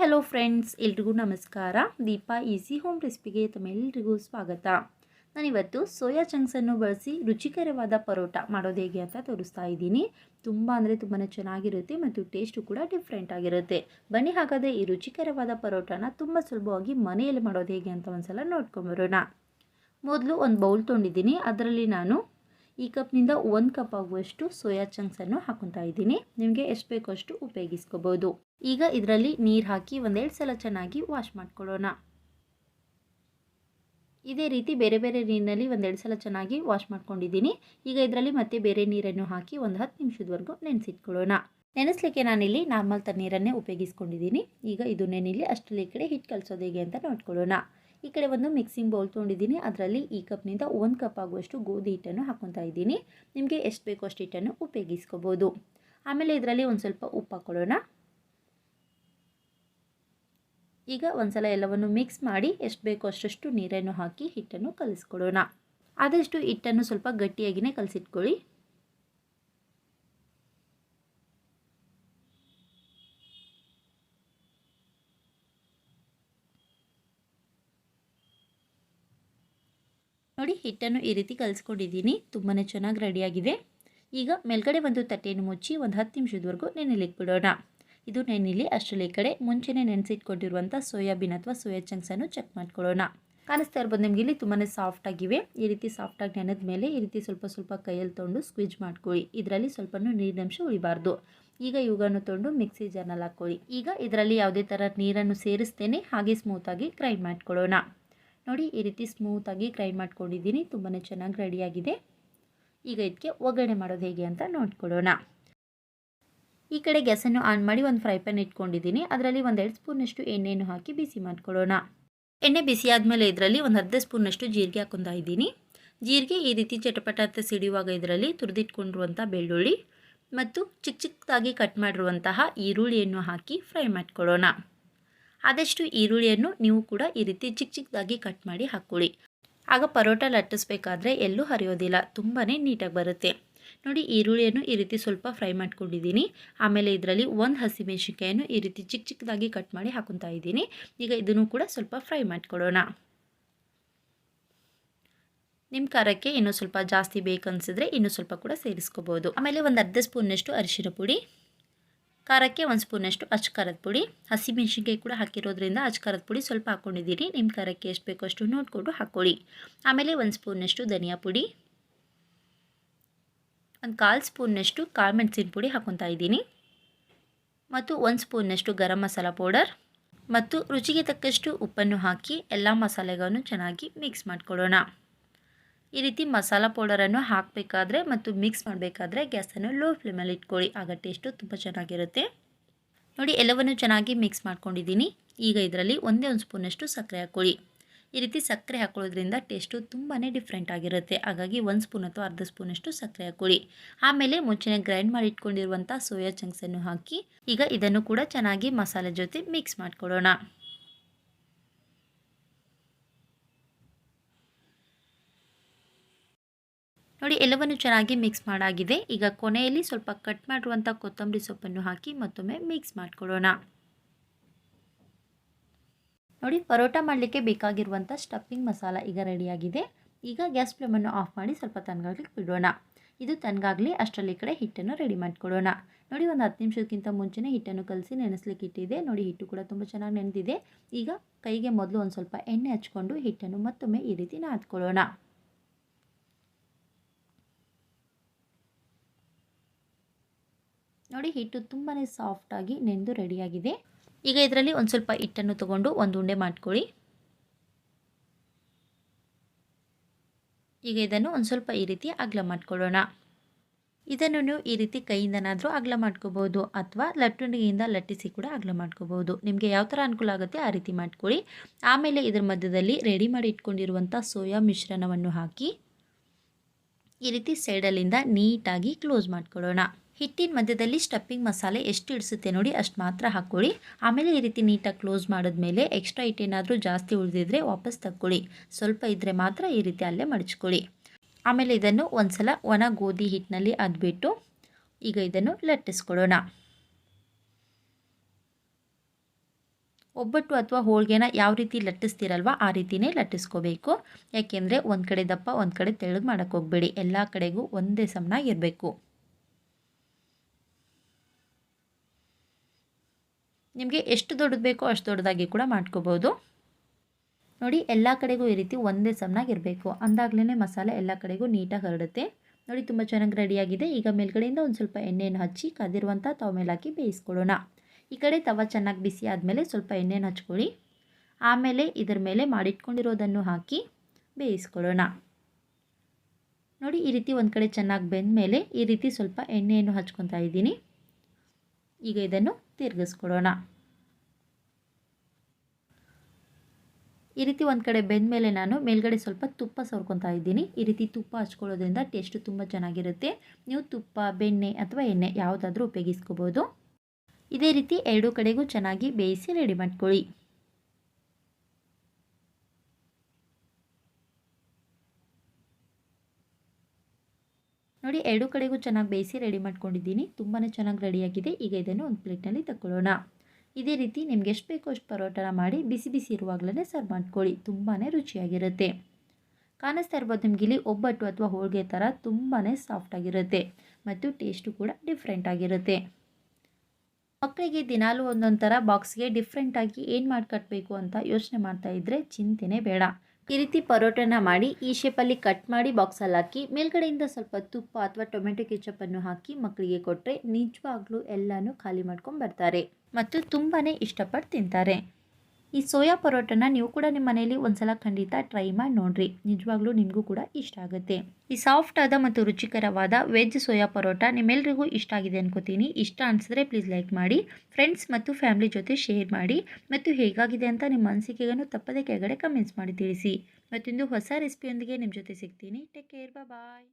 Hello friends ಎಲ್ರಿಗೂ ನಮಸ್ಕಾರ. Deepa easy home ರೆಸಿಪಿಗೆ ತಮ್ಮೆಲ್ಲರಿಗೂ ಸ್ವಾಗತ. ನಾನಿವತ್ತು ಸೋಯಾ ಚಂಕ್ಸನ್ನು ಬಳಸಿ ರುಚಿಕರವಾದ ಪರೋಟ ಮಾಡೋದು ಹೇಗೆ ಅಂತ ತೋರಿಸ್ತಾ ಇದ್ದೀನಿ. ತುಂಬ ಅಂದರೆ ತುಂಬಾ ಚೆನ್ನಾಗಿರುತ್ತೆ ಮತ್ತು ಟೇಸ್ಟು ಕೂಡ ಡಿಫ್ರೆಂಟ್ ಆಗಿರುತ್ತೆ. ಬನ್ನಿ ಹಾಗಾದರೆ ಈ ರುಚಿಕರವಾದ ಪರೋಟನ ತುಂಬ ಸುಲಭವಾಗಿ ಮನೆಯಲ್ಲಿ ಮಾಡೋದು ಹೇಗೆ ಅಂತ ಒಂದು ಸಲ ನೋಡ್ಕೊಂಬರೋಣ ಮೊದಲು ಒಂದು ಬೌಲ್ ತೊಗೊಂಡಿದ್ದೀನಿ. ಅದರಲ್ಲಿ ನಾನು ಈ ಕಪ್ನಿಂದ ಒಂದು ಕಪ್ ಆಗುವಷ್ಟು ಸೋಯಾ ಚಂಕ್ಸನ್ನು ಹಾಕೊತಾ ಇದ್ದೀನಿ. ನಿಮಗೆ ಎಷ್ಟು ಬೇಕೋ ಅಷ್ಟು ಉಪಯೋಗಿಸ್ಕೋಬೋದು. ಈಗ ಇದರಲ್ಲಿ ನೀರು ಹಾಕಿ ಒಂದೆರಡು ಸಲ ಚೆನ್ನಾಗಿ ವಾಶ್ ಮಾಡ್ಕೊಳ್ಳೋಣ. ಇದೇ ರೀತಿ ಬೇರೆ ಬೇರೆ ನೀರಿನಲ್ಲಿ ಒಂದೆರಡು ಸಲ ಚೆನ್ನಾಗಿ ವಾಶ್ ಮಾಡ್ಕೊಂಡಿದ್ದೀನಿ. ಈಗ ಇದರಲ್ಲಿ ಮತ್ತೆ ಬೇರೆ ನೀರನ್ನು ಹಾಕಿ ಒಂದು ಹತ್ತು ನಿಮಿಷದವರೆಗೂ ನೆನೆಸಿಟ್ಕೊಳ್ಳೋಣ. ನೆನೆಸ್ಲಿಕ್ಕೆ ನಾನಿಲ್ಲಿ ನಾರ್ಮಲ್ ತಣ್ಣೀರನ್ನೇ ಉಪಯೋಗಿಸ್ಕೊಂಡಿದ್ದೀನಿ. ಈಗ ಇದು ನೆನಿಲಿ ಅಷ್ಟರಲ್ಲಿ ಈ ಕಡೆ ಹಿಟ್ಟು ಕಲಿಸೋದು ಹೇಗೆ ಅಂತ ನೋಡ್ಕೊಳ್ಳೋಣ. ಈ ಕಡೆ ಒಂದು ಮಿಕ್ಸಿಂಗ್ ಬೌಲ್ ತೊಗೊಂಡಿದ್ದೀನಿ. ಅದರಲ್ಲಿ ಈ ಕಪ್ನಿಂದ ಒಂದು ಕಪ್ ಆಗುವಷ್ಟು ಗೋಧಿ ಹಿಟ್ಟನ್ನು ಹಾಕ್ಕೊತಾ ಇದ್ದೀನಿ. ನಿಮಗೆ ಎಷ್ಟು ಬೇಕೋ ಅಷ್ಟು ಹಿಟ್ಟನ್ನು ಉಪಯೋಗಿಸ್ಕೋಬೋದು. ಆಮೇಲೆ ಇದರಲ್ಲಿ ಒಂದು ಸ್ವಲ್ಪ ಉಪ್ಪು ಹಾಕ್ಕೊಳ್ಳೋಣ ಈಗ ಒಂದ್ಸಲ ಎಲ್ಲವನ್ನು ಮಿಕ್ಸ್ ಮಾಡಿ ಎಷ್ಟು ಬೇಕೋ ಅಷ್ಟಷ್ಟು ನೀರನ್ನು ಹಾಕಿ ಹಿಟ್ಟನ್ನು ಕಲಿಸ್ಕೊಳ್ಳೋಣ ಆದಷ್ಟು ಹಿಟ್ಟನ್ನು ಸ್ವಲ್ಪ ಗಟ್ಟಿಯಾಗಿಯೇ ಕಲಸಿಟ್ಕೊಳ್ಳಿ. ನೋಡಿ, ಹಿಟ್ಟನ್ನು ಈ ರೀತಿ ಕಲಿಸ್ಕೊಂಡಿದ್ದೀನಿ. ತುಂಬಾ ಚೆನ್ನಾಗಿ ರೆಡಿಯಾಗಿದೆ. ಈಗ ಮೇಲ್ಗಡೆ ಒಂದು ತಟ್ಟೆಯನ್ನು ಮುಚ್ಚಿ ಒಂದು ಹತ್ತು ನಿಮಿಷದವರೆಗೂ ನೆನೆಲಿಕ್ಕೆ ಬಿಡೋಣ ಇದು ನೆನೆಲಿ ಅಷ್ಟರಲ್ಲಿ ಈ ಕಡೆ ಮುಂಚೆನೇ ನೆನೆಸಿಟ್ಕೊಂಡಿರುವಂಥ ಸೋಯಾಬೀನ್ ಅಥವಾ ಸೋಯಾ ಚಂಕ್ಸನ್ನು ಚೆಕ್ ಮಾಡ್ಕೊಳ್ಳೋಣ. ಕಾಣಿಸ್ತಾ ಇರ್ಬೋದು ನಿಮಗೆ, ಇಲ್ಲಿ ತುಂಬಾ ಸಾಫ್ಟಾಗಿವೆ ಈ ರೀತಿ ಸಾಫ್ಟಾಗಿ ನೆನೆದ ಮೇಲೆ ಈ ರೀತಿ ಸ್ವಲ್ಪ ಸ್ವಲ್ಪ ಕೈಯಲ್ಲಿ ತೊಗೊಂಡು ಸ್ಕ್ವಿಜ್ ಮಾಡ್ಕೊಳ್ಳಿ. ಇದರಲ್ಲಿ ಸ್ವಲ್ಪ ನೀರಿನಂಶ ಉಳಿಬಾರ್ದು. ಈಗ ಇವುಗಳನ್ನು ತೊಗೊಂಡು ಮಿಕ್ಸಿ ಜಾರ್ನಲ್ಲಿ ಹಾಕ್ಕೊಳ್ಳಿ ಈಗ ಇದರಲ್ಲಿ ಯಾವುದೇ ಥರ ನೀರನ್ನು ಸೇರಿಸ್ತೇನೆ. ಹಾಗೆ ಸ್ಮೂತಾಗಿ ಗ್ರೈಂಡ್ ಮಾಡ್ಕೊಳ್ಳೋಣ. ನೋಡಿ ಈ ರೀತಿ ಸ್ಮೂತಾಗಿ ಗ್ರೈಂಡ್ ಮಾಡ್ಕೊಂಡಿದ್ದೀನಿ. ತುಂಬಾ ಚೆನ್ನಾಗಿ ರೆಡಿಯಾಗಿದೆ ಈಗ ಇದಕ್ಕೆ ಒಗ್ಗರಣೆ ಮಾಡೋದು ಹೇಗೆ ಅಂತ ನೋಡ್ಕೊಳ್ಳೋಣ. ಈ ಕಡೆ ಗ್ಯಾಸನ್ನು ಆನ್ ಮಾಡಿ ಒಂದು ಫ್ರೈ ಪ್ಯಾನ್ ಇಟ್ಕೊಂಡಿದ್ದೀನಿ. ಅದರಲ್ಲಿ ಒಂದೆರಡು ಸ್ಪೂನಷ್ಟು ಎಣ್ಣೆಯನ್ನು ಹಾಕಿ ಬಿಸಿ ಮಾಡ್ಕೊಳ್ಳೋಣ. ಎಣ್ಣೆ ಬಿಸಿ ಆದಮೇಲೆ ಇದರಲ್ಲಿ ಒಂದು ಅರ್ಧ ಸ್ಪೂನಷ್ಟು ಜೀರಿಗೆ ಹಾಕೊತಾ ಇದ್ದೀನಿ. ಜೀರಿಗೆ ಈ ರೀತಿ ಚಟಪಟ ಅಂತ ಸಿಡಿಯುವಾಗ ಇದರಲ್ಲಿ ತುರಿದಿಟ್ಕೊಂಡಿರುವಂಥ ಬೆಳ್ಳುಳ್ಳಿ ಮತ್ತು ಚಿಕ್ಕ ಚಿಕ್ಕದಾಗಿ ಕಟ್ ಮಾಡಿರುವಂತಹ ಈರುಳ್ಳಿಯನ್ನು ಹಾಕಿ ಫ್ರೈ ಮಾಡ್ಕೊಳ್ಳೋಣ. ಆದಷ್ಟು ಈರುಳ್ಳಿಯನ್ನು ನೀವು ಕೂಡ ಈ ರೀತಿ ಚಿಕ್ಕ ಚಿಕ್ಕದಾಗಿ ಕಟ್ ಮಾಡಿ ಹಾಕ್ಕೊಳ್ಳಿ. ಆಗ ಪರೋಟ ಲಟ್ಟಿಸ್ಬೇಕಾದ್ರೆ ಎಲ್ಲೂ ಹರಿಯೋದಿಲ್ಲ ತುಂಬಾ ನೀಟಾಗಿ ಬರುತ್ತೆ. ನೋಡಿ, ಈರುಳ್ಳಿಯನ್ನು ಈ ರೀತಿ ಸ್ವಲ್ಪ ಫ್ರೈ ಮಾಡ್ಕೊಂಡಿದ್ದೀನಿ. ಆಮೇಲೆ ಇದರಲ್ಲಿ ಒಂದು ಹಸಿಮೆಣಸಿನ್ಕಾಯನ್ನು ಈ ರೀತಿ ಚಿಕ್ಕ ಚಿಕ್ಕದಾಗಿ ಕಟ್ ಮಾಡಿ ಹಾಕೊತಾ ಇದ್ದೀನಿ. ಈಗ ಇದನ್ನು ಕೂಡ ಸ್ವಲ್ಪ ಫ್ರೈ ಮಾಡ್ಕೊಳ್ಳೋಣ. ನಿಮ್ಮ ಖಾರಕ್ಕೆ ಇನ್ನೂ ಸ್ವಲ್ಪ ಜಾಸ್ತಿ ಬೇಕನ್ಸಿದ್ರೆ ಇನ್ನೂ ಸ್ವಲ್ಪ ಕೂಡ ಸೇರಿಸ್ಕೋಬೋದು. ಆಮೇಲೆ ಒಂದು ಅರ್ಧ ಸ್ಪೂನ್ನಷ್ಟು ಅರಿಶಿನ ಪುಡಿ. ಖಾರಕ್ಕೆ ಒಂದು ಸ್ಪೂನಷ್ಟು ಅಚ್ಚು ಖಾರದ ಪುಡಿ. ಹಸಿಮೆಣ್ಸಿನ್ಕಾಯಿ ಕೂಡ ಹಾಕಿರೋದ್ರಿಂದ ಅಚ್ಚು ಖಾರದ ಪುಡಿ ಸ್ವಲ್ಪ ಹಾಕ್ಕೊಂಡಿದ್ದೀರಿ ನಿಮ್ಮ ಖಾರಕ್ಕೆ ಎಷ್ಟು ಬೇಕೋ ಅಷ್ಟು ನೋಡಿಕೊಂಡು ಹಾಕ್ಕೊಳ್ಳಿ ಆಮೇಲೆ ಒಂದು ಸ್ಪೂನಷ್ಟು ಧನಿಯಾ ಪುಡಿ. ಒಂದು ಕಾಲು ಸ್ಪೂನ್ನಷ್ಟು ಕಾಳು ಮೆಣಸಿನ ಪುಡಿ ಹಾಕೊತಾ ಇದ್ದೀನಿ. ಮತ್ತು ಒಂದು ಸ್ಪೂನ್ನಷ್ಟು ಗರಂ ಮಸಾಲ ಪೌಡರ್. ಮತ್ತು ರುಚಿಗೆ ತಕ್ಕಷ್ಟು ಉಪ್ಪನ್ನು ಹಾಕಿ ಎಲ್ಲ ಮಸಾಲೆಗಳನ್ನು ಚೆನ್ನಾಗಿ ಮಿಕ್ಸ್ ಮಾಡ್ಕೊಳ್ಳೋಣ. ಈ ರೀತಿ ಮಸಾಲ ಪೌಡರನ್ನು ಹಾಕಬೇಕಾದ್ರೆ ಮತ್ತು ಮಿಕ್ಸ್ ಮಾಡಬೇಕಾದ್ರೆ ಗ್ಯಾಸನ್ನು ಲೋ ಫ್ಲೇಮಲ್ಲಿ ಇಟ್ಕೊಳ್ಳಿ. ಆಗ ಟೇಸ್ಟು ತುಂಬ ಚೆನ್ನಾಗಿರುತ್ತೆ. ನೋಡಿ, ಎಲ್ಲವನ್ನು ಚೆನ್ನಾಗಿ ಮಿಕ್ಸ್ ಮಾಡ್ಕೊಂಡಿದ್ದೀನಿ. ಈಗ ಇದರಲ್ಲಿ ಒಂದೇ ಒಂದು ಸ್ಪೂನಷ್ಟು ಸಕ್ಕರೆ ಹಾಕ್ಕೊಳ್ಳಿ. ಈ ರೀತಿ ಸಕ್ಕರೆ ಹಾಕೊಳ್ಳೋದ್ರಿಂದ ಟೇಸ್ಟು ತುಂಬಾ ಡಿಫ್ರೆಂಟ್ ಆಗಿರುತ್ತೆ. ಹಾಗಾಗಿ ಒಂದು ಸ್ಪೂನ್ ಅಥವಾ ಅರ್ಧ ಸ್ಪೂನಷ್ಟು ಸಕ್ಕರೆ ಹಾಕ್ಕೊಳ್ಳಿ. ಆಮೇಲೆ ಮುಂಚೆನೇ ಗ್ರೈಂಡ್ ಮಾಡಿ ಇಟ್ಕೊಂಡಿರುವಂಥ ಸೋಯಾ ಚಂಕ್ಸನ್ನು ಹಾಕಿ ಈಗ ಇದನ್ನು ಕೂಡ ಚೆನ್ನಾಗಿ ಮಸಾಲೆ ಜೊತೆ ಮಿಕ್ಸ್ ಮಾಡ್ಕೊಳ್ಳೋಣ. ನೋಡಿ ಎಲ್ಲವನ್ನು ಚೆನ್ನಾಗಿ ಮಿಕ್ಸ್ ಮಾಡಾಗಿದೆ. ಈಗ ಕೊನೆಯಲ್ಲಿ ಸ್ವಲ್ಪ ಕಟ್ ಮಾಡಿರುವಂಥ ಕೊತ್ತಂಬರಿ ಸೊಪ್ಪನ್ನು ಹಾಕಿ ಮತ್ತೊಮ್ಮೆ ಮಿಕ್ಸ್ ಮಾಡಿಕೊಳ್ಳೋಣ. ನೋಡಿ, ಪರೋಟ ಮಾಡಲಿಕ್ಕೆ ಬೇಕಾಗಿರುವಂಥ ಸ್ಟಫಿಂಗ್ ಮಸಾಲ ಈಗ ರೆಡಿಯಾಗಿದೆ. ಈಗ ಗ್ಯಾಸ್ ಫ್ಲೇಮನ್ನು ಆಫ್ ಮಾಡಿ ಸ್ವಲ್ಪ ತಣ್ಣಗಾಗ್ಲಿಕ್ಕೆ ಬಿಡೋಣ. ಇದು ತನಗಾಗಲಿ ಅಷ್ಟರಲ್ಲಿ ಕಡೆ ಹಿಟ್ಟನ್ನು ರೆಡಿ ಮಾಡ್ಕೊಡೋಣ ನೋಡಿ, ಒಂದು ಹತ್ತು ನಿಮಿಷಕ್ಕಿಂತ ಮುಂಚೆನೇ ಹಿಟ್ಟನ್ನು ಕಲಸಿ ನೆನೆಸ್ಲಿಕ್ಕೆ ಇಟ್ಟಿದೆ. ನೋಡಿ, ಹಿಟ್ಟು ಕೂಡ ತುಂಬ ಚೆನ್ನಾಗಿ ನೆನೆದಿದೆ. ಈಗ ಕೈಗೆ ಮೊದಲು ಒಂದು ಸ್ವಲ್ಪ ಎಣ್ಣೆ ಹಚ್ಕೊಂಡು ಹಿಟ್ಟನ್ನು ಮತ್ತೊಮ್ಮೆ ಈ ರೀತಿ ನಾದ್ಕೊಳ್ಳೋಣ. ನೋಡಿ, ಹಿಟ್ಟು ತುಂಬಾ ಸಾಫ್ಟಾಗಿ ನೆಂದು ರೆಡಿಯಾಗಿದೆ ಈಗ ಇದರಲ್ಲಿ ಒಂದು ಸ್ವಲ್ಪ ಹಿಟ್ಟನ್ನು ತಗೊಂಡು ಒಂದು ಉಂಡೆ ಮಾಡ್ಕೊಳ್ಳಿ. ಈಗ ಇದನ್ನು ಒಂದು ಸ್ವಲ್ಪ ಈ ರೀತಿ ಅಗಲ ಮಾಡ್ಕೊಳ್ಳೋಣ. ಇದನ್ನು ನೀವು ಈ ರೀತಿ ಕೈಯಿಂದನಾದರೂ ಅಗಲ ಮಾಡ್ಕೋಬೋದು, ಅಥವಾ ಲಟ್ಟಣಿಗೆಯಿಂದ ಲಟ್ಟಿಸಿ ಕೂಡ ಅಗಲ ಮಾಡ್ಕೋಬೋದು. ನಿಮಗೆ ಯಾವ ಥರ ಅನುಕೂಲ ಆಗುತ್ತೆ ಆ ರೀತಿ ಮಾಡ್ಕೊಳ್ಳಿ. ಆಮೇಲೆ ಇದರ ಮಧ್ಯದಲ್ಲಿ ರೆಡಿ ಮಾಡಿ ಇಟ್ಕೊಂಡಿರುವಂಥ ಸೋಯಾ ಮಿಶ್ರಣವನ್ನು ಹಾಕಿ ಈ ರೀತಿ ಸೈಡಲ್ಲಿಂದ ನೀಟಾಗಿ ಕ್ಲೋಸ್ ಮಾಡ್ಕೊಳ್ಳೋಣ. ಹಿಟ್ಟಿನ ಮಧ್ಯದಲ್ಲಿ ಸ್ಟಫಿಂಗ್ ಮಸಾಲೆ ಎಷ್ಟು ಇಡಿಸುತ್ತೆ ನೋಡಿ ಅಷ್ಟು ಮಾತ್ರ ಹಾಕ್ಕೊಳ್ಳಿ. ಆಮೇಲೆ ಈ ರೀತಿ ನೀಟಾಗಿ ಕ್ಲೋಸ್ ಮಾಡಿದ್ಮೇಲೆ ಎಕ್ಸ್ಟ್ರಾ ಹಿಟ್ಟೇನಾದರೂ ಜಾಸ್ತಿ ಉಳಿದಿದ್ರೆ ವಾಪಸ್ ತಕ್ಕೊಳ್ಳಿ. ಸ್ವಲ್ಪ ಇದ್ದರೆ ಮಾತ್ರ ಈ ರೀತಿ ಅಲ್ಲೇ ಮಡಚ್ಕೊಳ್ಳಿ. ಆಮೇಲೆ ಇದನ್ನು ಒಂದು ಸಲ ಒಣ ಗೋಧಿ ಹಿಟ್ಟಿನಲ್ಲಿ ಅದ್ಬಿಟ್ಟು ಈಗ ಇದನ್ನು ಲಟ್ಟಿಸ್ಕೊಳ್ಳೋಣ. ಒಬ್ಬಟ್ಟು ಅಥವಾ ಹೋಳಿಗೆನ ಯಾವ ರೀತಿ ಲಟ್ಟಿಸ್ತೀರಲ್ವ ಆ ರೀತಿಯೇ ಲಟ್ಟಿಸ್ಕೋಬೇಕು. ಯಾಕೆಂದರೆ ಒಂದು ಕಡೆ ದಪ್ಪ ಒಂದು ಕಡೆ ತೆಳ್ಳಗೆ ಮಾಡೋಕ್ಕೆ ಹೋಗಬೇಡಿ. ಎಲ್ಲ ಕಡೆಗೂ ಒಂದೇ ಸಮನಾಗಿರಬೇಕು ನಿಮಗೆ ಎಷ್ಟು ದೊಡ್ಡದು ಬೇಕೋ ಅಷ್ಟು ದೊಡ್ಡದಾಗಿ ಕೂಡ ಮಾಡ್ಕೋಬೋದು. ನೋಡಿ, ಎಲ್ಲ ಕಡೆಗೂ ಈ ರೀತಿ ಒಂದೇ ಸಮನಾಗಿರಬೇಕು ಅಂದಾಗಲೇ ಮಸಾಲೆ ಎಲ್ಲ ಕಡೆಗೂ ನೀಟಾಗಿ ಹರಡುತ್ತೆ. ನೋಡಿ, ತುಂಬ ಚೆನ್ನಾಗಿ ರೆಡಿಯಾಗಿದೆ ಈಗ ಮೇಲ್ಗಡೆಯಿಂದ ಒಂದು ಸ್ವಲ್ಪ ಎಣ್ಣೆಯನ್ನು ಹಚ್ಚಿ ಕದಿರುವಂಥ ತವ ಮೇಲೆ ಹಾಕಿ ಬೇಯಿಸ್ಕೊಳ್ಳೋಣ. ಈ ಕಡೆ ತವ ಚೆನ್ನಾಗಿ ಬಿಸಿ ಆದಮೇಲೆ ಸ್ವಲ್ಪ ಎಣ್ಣೆಯನ್ನು ಹಚ್ಕೊಳ್ಳಿ. ಆಮೇಲೆ ಇದರ ಮೇಲೆ ಮಾಡಿಟ್ಕೊಂಡಿರೋದನ್ನು ಹಾಕಿ ಬೇಯಿಸ್ಕೊಳ್ಳೋಣ. ನೋಡಿ, ಈ ರೀತಿ ಒಂದು ಕಡೆ ಚೆನ್ನಾಗಿ ಬೆಂದ ಮೇಲೆ ಈ ರೀತಿ ಸ್ವಲ್ಪ ಎಣ್ಣೆಯನ್ನು ಹಚ್ಕೊತಾ ಇದ್ದೀನಿ. ಈಗ ಇದನ್ನು ತಿರುಗಿಸ್ಕೊಳ್ಳೋಣ ಈ ರೀತಿ ಒಂದು ಕಡೆ ಬೆಂದ ಮೇಲೆ ನಾನು ಮೇಲ್ಗಡೆ ಸ್ವಲ್ಪ ತುಪ್ಪ ಸವರ್ಕೊತಾ ಇದ್ದೀನಿ. ಈ ರೀತಿ ತುಪ್ಪ ಹಚ್ಕೊಳ್ಳೋದ್ರಿಂದ ಟೇಸ್ಟು ತುಂಬ ಚೆನ್ನಾಗಿರುತ್ತೆ. ನೀವು ತುಪ್ಪ, ಬೆಣ್ಣೆ ಅಥವಾ ಎಣ್ಣೆ ಯಾವುದಾದ್ರೂ ಉಪಯೋಗಿಸ್ಕೋಬೋದು. ಇದೇ ರೀತಿ ಎರಡೂ ಕಡೆಗೂ ಚೆನ್ನಾಗಿ ಬೇಯಿಸಿ ರೆಡಿ ಮಾಡ್ಕೊಳ್ಳಿ. ನೋಡಿ, ಎರಡು ಕಡೆಗೂ ಚೆನ್ನಾಗಿ ಬೇಯಿಸಿ ರೆಡಿ ಮಾಡ್ಕೊಂಡಿದ್ದೀನಿ. ತುಂಬಾ ಚೆನ್ನಾಗಿ ರೆಡಿಯಾಗಿದೆ ಈಗ ಇದನ್ನು ಒಂದು ಪ್ಲೇಟ್ನಲ್ಲಿ ತಗೊಳ್ಳೋಣ ಇದೇ ರೀತಿ ನಿಮ್ಗೆ ಎಷ್ಟು ಬೇಕೋ ಅಷ್ಟು ಪರೋಟನ ಮಾಡಿ ಬಿಸಿ ಬಿಸಿ ಇರುವಾಗಲೇ ಸರ್ವ್ ಮಾಡ್ಕೊಳ್ಳಿ. ತುಂಬಾ ರುಚಿಯಾಗಿರುತ್ತೆ. ಕಾಣಿಸ್ತಾ ಇರ್ಬೋದು ನಿಮ್ಗೆ ಇಲ್ಲಿ ಒಬ್ಬಟ್ಟು ಅಥವಾ ಹೋಳಿಗೆ ಥರ ತುಂಬಾ ಸಾಫ್ಟಾಗಿರುತ್ತೆ ಮತ್ತು ಟೇಸ್ಟು ಕೂಡ ಡಿಫ್ರೆಂಟ್ ಆಗಿರುತ್ತೆ. ಮಕ್ಕಳಿಗೆ ದಿನಾಲೂ ಒಂದೊಂದು ಥರ ಬಾಕ್ಸ್ಗೆ ಡಿಫ್ರೆಂಟಾಗಿ ಏನು ಮಾಡಿ ಕಟ್ಟಬೇಕು ಅಂತ ಯೋಚನೆ ಮಾಡ್ತಾ ಇದ್ದರೆ ಚಿಂತೆನೇ ಬೇಡ. ಈ ರೀತಿ ಪರೋಟನ ಮಾಡಿ ಈ ಶೇಪಲ್ಲಿ ಕಟ್ ಮಾಡಿ ಬಾಕ್ಸಲ್ಲಿ ಹಾಕಿ, ಮೇಲ್ಗಡೆಯಿಂದ ಸ್ವಲ್ಪ ತುಪ್ಪ ಅಥವಾ ಟೊಮೆಟೊ ಕೆಚಪ್ಪನ್ನು ಹಾಕಿ ಮಕ್ಕಳಿಗೆ ಕೊಟ್ಟರೆ ನಿಜವಾಗ್ಲೂ ಎಲ್ಲನೂ ಖಾಲಿ ಮಾಡ್ಕೊಂಡು ಬರ್ತಾರೆ ಮತ್ತು ತುಂಬಾ ಇಷ್ಟಪಟ್ಟು ತಿಂತಾರೆ. ಈ ಸೋಯಾ ಪರೋಟನ ನೀವು ಕೂಡ ನಿಮ್ಮ ಮನೆಯಲ್ಲಿ ಒಂದ್ಸಲ ಖಂಡಿತ ಟ್ರೈ ಮಾಡಿ ನೋಡಿರಿ. ನಿಜವಾಗ್ಲೂ ನಿಮಗೂ ಕೂಡ ಇಷ್ಟ ಆಗುತ್ತೆ. ಈ ಸಾಫ್ಟ್ ಆದ ಮತ್ತು ರುಚಿಕರವಾದ ವೆಜ್ ಸೋಯಾ ಪರೋಟ ನಿಮ್ಮೆಲ್ರಿಗೂ ಇಷ್ಟ ಆಗಿದೆ ಅನ್ಕೋತೀನಿ. ಇಷ್ಟ ಅನಿಸಿದ್ರೆ ಪ್ಲೀಸ್ ಲೈಕ್ ಮಾಡಿ ಫ್ರೆಂಡ್ಸ್ ಮತ್ತು ಫ್ಯಾಮಿಲಿ ಜೊತೆ ಶೇರ್ ಮಾಡಿ, ಮತ್ತು ಹೇಗಾಗಿದೆ ಅಂತ ನಿಮ್ಮ ಅನಿಸಿಕೆಗಳನ್ನು ತಪ್ಪದೇ ಕೆಳಗಡೆ ಕಮೆಂಟ್ಸ್ ಮಾಡಿ ತಿಳಿಸಿ. ಮತ್ತೊಂದು ಹೊಸ ರೆಸಿಪಿಯೊಂದಿಗೆ ನಿಮ್ಮ ಜೊತೆ ಸಿಗ್ತೀನಿ. Take care bye